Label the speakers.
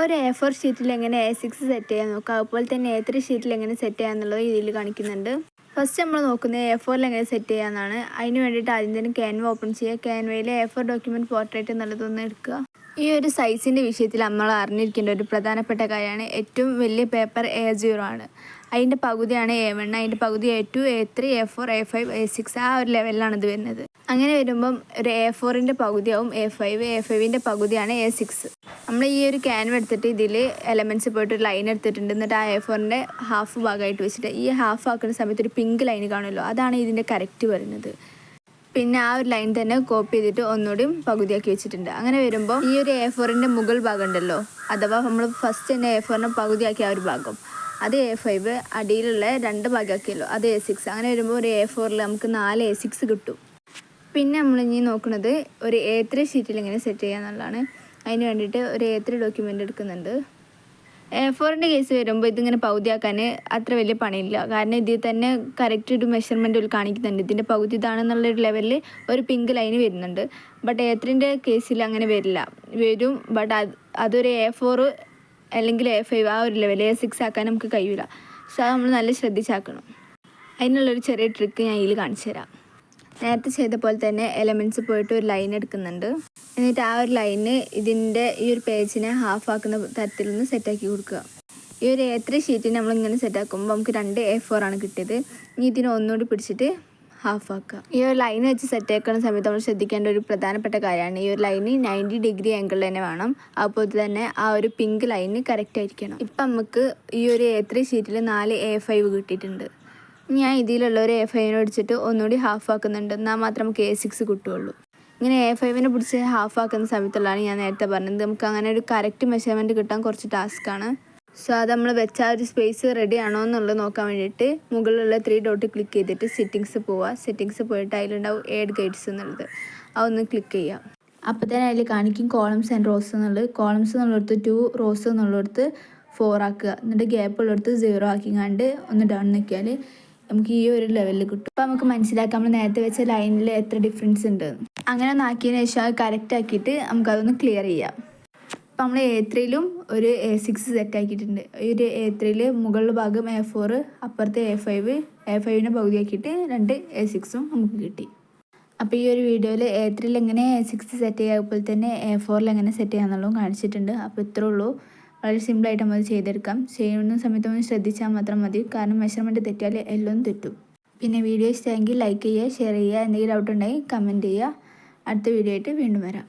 Speaker 1: ഒരു A four ഷീറ്റിൽ എങ്ങനെ എ സിക്സ് സെറ്റ് ചെയ്യാൻ നോക്കാം? അതുപോലെ തന്നെ എ ത്രീ ഷീറ്റിൽ എങ്ങനെ സെറ്റ് ചെയ്യാന്നുള്ളത് ഇതിൽ കാണിക്കുന്നുണ്ട്. ഫസ്റ്റ് നമ്മൾ നോക്കുന്നത് എ ഫോറിൽ എങ്ങനെ സെറ്റ് ചെയ്യാന്നാണ്. അതിന് വേണ്ടിയിട്ട് ആദ്യം തന്നെ ക്യാൻവ ഓപ്പൺ ചെയ്യുക. ക്യാൻവയിൽ എ ഫോർ ഡോക്യുമെന്റ് പോർട്രേറ്റ് എന്നുള്ളതൊന്ന് എടുക്കുക. ഈ ഒരു സൈസിന്റെ വിഷയത്തിൽ നമ്മൾ അറിഞ്ഞിരിക്കേണ്ട ഒരു പ്രധാനപ്പെട്ട കാര്യമാണ് ഏറ്റവും വലിയ പേപ്പർ എ സീറോ ആണ്. അതിന്റെ പകുതിയാണ് എ വൺ അതിന്റെ പകുതി A two A three A four A five A six ആ ഒരു ലെവലിലാണ് ഇത് വരുന്നത്. അങ്ങനെ വരുമ്പം ഒരു എ ഫോറിന്റെ പകുതിയാവും എ ഫൈവ് എ ഫൈവിന്റെ പകുതിയാണ് എ സിക്സ് നമ്മൾ ഈ ഒരു ക്യാൻവ് എടുത്തിട്ട് ഇതിൽ എലമെന്റ്സ് പോയിട്ട് ഒരു ലൈൻ എടുത്തിട്ടുണ്ട്. എന്നിട്ട് ആ എ ഫോറിന്റെ ഹാഫ് ഭാഗമായിട്ട് വെച്ചിട്ട് ഈ ഹാഫ് ആക്കുന്ന സമയത്ത് ഒരു പിങ്ക് ലൈൻ കാണുമല്ലോ? അതാണ് ഇതിന്റെ കറക്റ്റ് വരുന്നത്. പിന്നെ ആ ഒരു ലൈൻ തന്നെ കോപ്പി ചെയ്തിട്ട് ഒന്നുകൂടിയും പകുതിയാക്കി വെച്ചിട്ടുണ്ട്. അങ്ങനെ വരുമ്പോൾ ഈ ഒരു എ ഫോറിന്റെ മുകൾ ഭാഗം ഉണ്ടല്ലോ അഥവാ നമ്മൾ ഫസ്റ്റ് തന്നെ എ ഫോറിനെ പകുതിയാക്കിയ ആ ഒരു ഭാഗം. അത് എ ഫൈവ് അടിയിലുള്ള രണ്ട് ഭാഗമാക്കിയല്ലോ അത് എ സിക്സ് അങ്ങനെ വരുമ്പോൾ ഒരു എ ഫോറിൽ നമുക്ക് നാല് എ സിക്സ് കിട്ടും. പിന്നെ നമ്മൾ ഇനി നോക്കുന്നത് ഒരു എ ത്രീ ഷീറ്റിൽ ഇങ്ങനെ സെറ്റ് ചെയ്യാന്നുള്ളതാണ് അതിന് വേണ്ടിയിട്ട് ഒരു എ ത്രീ ഡോക്യുമെന്റ് എടുക്കുന്നുണ്ട്. എ കേസ് വരുമ്പോൾ ഇതിങ്ങനെ പൗതിയാക്കാൻ അത്ര വലിയ പണിയില്ല. കാരണം ഇതിൽ തന്നെ കറക്റ്റ് ഒരു മെഷർമെന്റ് കാണിക്കുന്നുണ്ട്. ഇതിന്റെ പകുതി ഇതാണെന്നുള്ളൊരു ലെവലിൽ ഒരു പിങ്ക് ലൈന് വരുന്നുണ്ട്. ബട്ട് എ കേസിൽ അങ്ങനെ വരില്ല. വരും. ബട്ട് അത് അതൊരു എ ഫോർ അല്ലെങ്കിൽ എ ഫൈവ് ആ ഒരു ലെവൽ എ സിക്സ് ആക്കാൻ നമുക്ക് കഴിയില്ല സോ നമ്മൾ നല്ല ശ്രദ്ധിച്ചാക്കണം. അതിനുള്ളൊരു ചെറിയ ട്രിക്ക് ഞാൻ ഇതിൽ കാണിച്ചു തരാം നേരത്തെ ചെയ്ത പോലെ തന്നെ എലമെന്റ്സ് പോയിട്ട് ഒരു ലൈൻ എടുക്കുന്നുണ്ട്. എന്നിട്ട് ആ ഒരു ലൈന് ഇതിന്റെ ഈ ഒരു പേജിനെ ഹാഫ് ആക്കുന്ന തരത്തിൽ നിന്ന് സെറ്റാക്കി കൊടുക്കുക. ഈ ഒരു എ ത്രീ ഷീറ്റിന് നമ്മളിങ്ങനെ സെറ്റാക്കുമ്പോൾ നമുക്ക് രണ്ട് എ ഫോർ ആണ് കിട്ടിയത്. ഇനി ഇതിനെ ഒന്നുകൂടി പിടിച്ചിട്ട് ഹാഫ് ആക്കുക. ഈ ഒരു ലൈൻ വെച്ച് സെറ്റ് ആക്കുന്ന സമയത്ത് നമ്മൾ ശ്രദ്ധിക്കേണ്ട ഒരു പ്രധാനപ്പെട്ട കാര്യമാണ്. ഈ ഒരു ലൈന് നയന്റി ഡിഗ്രി ആംഗിളിൽ തന്നെ വേണം. അപ്പോൾ തന്നെ ആ ഒരു പിങ്ക് ലൈന് കറക്റ്റ് ആയിരിക്കണം. ഇപ്പം നമുക്ക് ഈ ഒരു എ ത്രീ ഷീറ്റിൽ നാല് എ ഫൈവ് കിട്ടിയിട്ടുണ്ട്. ഞാൻ ഇതിലുള്ള ഒരു എ ഫൈവിനെ അടിച്ചിട്ട് ഒന്നുകൂടി ഹാഫ് ആക്കുന്നുണ്ട്. എന്നാൽ മാത്രം നമുക്ക് എ സിക്സ് കിട്ടുള്ളൂ ഇങ്ങനെ എ ഫൈവിനെ പിടിച്ച് ഹാഫ് ആക്കുന്ന സമയത്തുള്ളതാണ് ഞാൻ നേരത്തെ പറഞ്ഞത്. നമുക്ക് അങ്ങനെ ഒരു കറക്റ്റ് മെഷർമെന്റ് കിട്ടാൻ കുറച്ച് ടാസ്ക്കാണ് സോ അത് നമ്മൾ വെച്ച ആ ഒരു സ്പേസ് റെഡി ആണോ എന്നുള്ളത് നോക്കാൻ വേണ്ടിയിട്ട് മുകളിലുള്ള ത്രീ ഡോട്ട് ക്ലിക്ക് ചെയ്തിട്ട് സെറ്റിങ്സ് പോവുക സെറ്റിങ്സ് പോയിട്ട് അതിലുണ്ടാവും ഏഡ് ഗൈഡ്സ് എന്നുള്ളത്. അതൊന്ന് ക്ലിക്ക് ചെയ്യുക അപ്പോൾ തന്നെ അതിൽ കാണിക്കും കോളംസ് ആൻഡ് റോസ് എന്നുള്ളത്. കോളംസ് എന്നുള്ളിടത്ത് ടു റോസ് എന്നുള്ളിടത്ത് ഫോർ ആക്കുക. എന്നിട്ട് ഗ്യാപ്പ് ഉള്ളിടത്ത് സീറോ ആക്കിങ്ങാണ്ട് ഒന്ന് ഡൗൺ നിൽക്കിയാൽ നമുക്ക് ഈ ഒരു ലെവലിൽ കിട്ടും. അപ്പോൾ നമുക്ക് മനസ്സിലാക്കാം. നമ്മൾ നേരത്തെ വെച്ച ലൈനിൽ എത്ര ഡിഫറൻസ് ഉണ്ട് അങ്ങനെ ഒന്ന് ആക്കിയതിന് ശേഷം അത് കറക്റ്റ് ആക്കിയിട്ട് നമുക്കതൊന്ന് ക്ലിയർ ചെയ്യാം. അപ്പം നമ്മൾ എ ത്രീയിലും ഒരു എ സിക്സ് സെറ്റ് ആക്കിയിട്ടുണ്ട്. ഒരു എ ത്രീയിൽ മുകളിൽ ഭാഗം എ ഫോർ അപ്പുറത്തെ എ ഫൈവ് എ ഫൈവിനെ പകുതിയാക്കിയിട്ട് രണ്ട് എ സിക്സും നമുക്ക് കിട്ടി. അപ്പോൾ ഈ ഒരു വീഡിയോയിൽ എ ത്രീയിൽ എങ്ങനെ എ സിക്സ് സെറ്റ് ചെയ്യുക അതുപോലെ തന്നെ എ ഫോറിൽ എങ്ങനെ സെറ്റ് ചെയ്യാന്നുള്ളതും കാണിച്ചിട്ടുണ്ട്. അപ്പോൾ ഇത്രേ ഉള്ളൂ. വളരെ സിമ്പിളായിട്ട് നമ്മൾ ചെയ്തെടുക്കാം. ചെയ്യുന്ന സമയത്ത് ഒന്ന് ശ്രദ്ധിച്ചാൽ മാത്രം മതി. കാരണം മെഷർമെന്റ് തെറ്റിയാൽ എല്ലാം തെറ്റും. പിന്നെ വീഡിയോ ഇഷ്ടമെങ്കിൽ ലൈക്ക് ചെയ്യുക ഷെയർ ചെയ്യുക എന്തെങ്കിലും ഡൗട്ട് ഉണ്ടെങ്കിൽ കമന്റ് ചെയ്യുക. അടുത്ത വീഡിയോ ആയിട്ട് വീണ്ടും വരാം.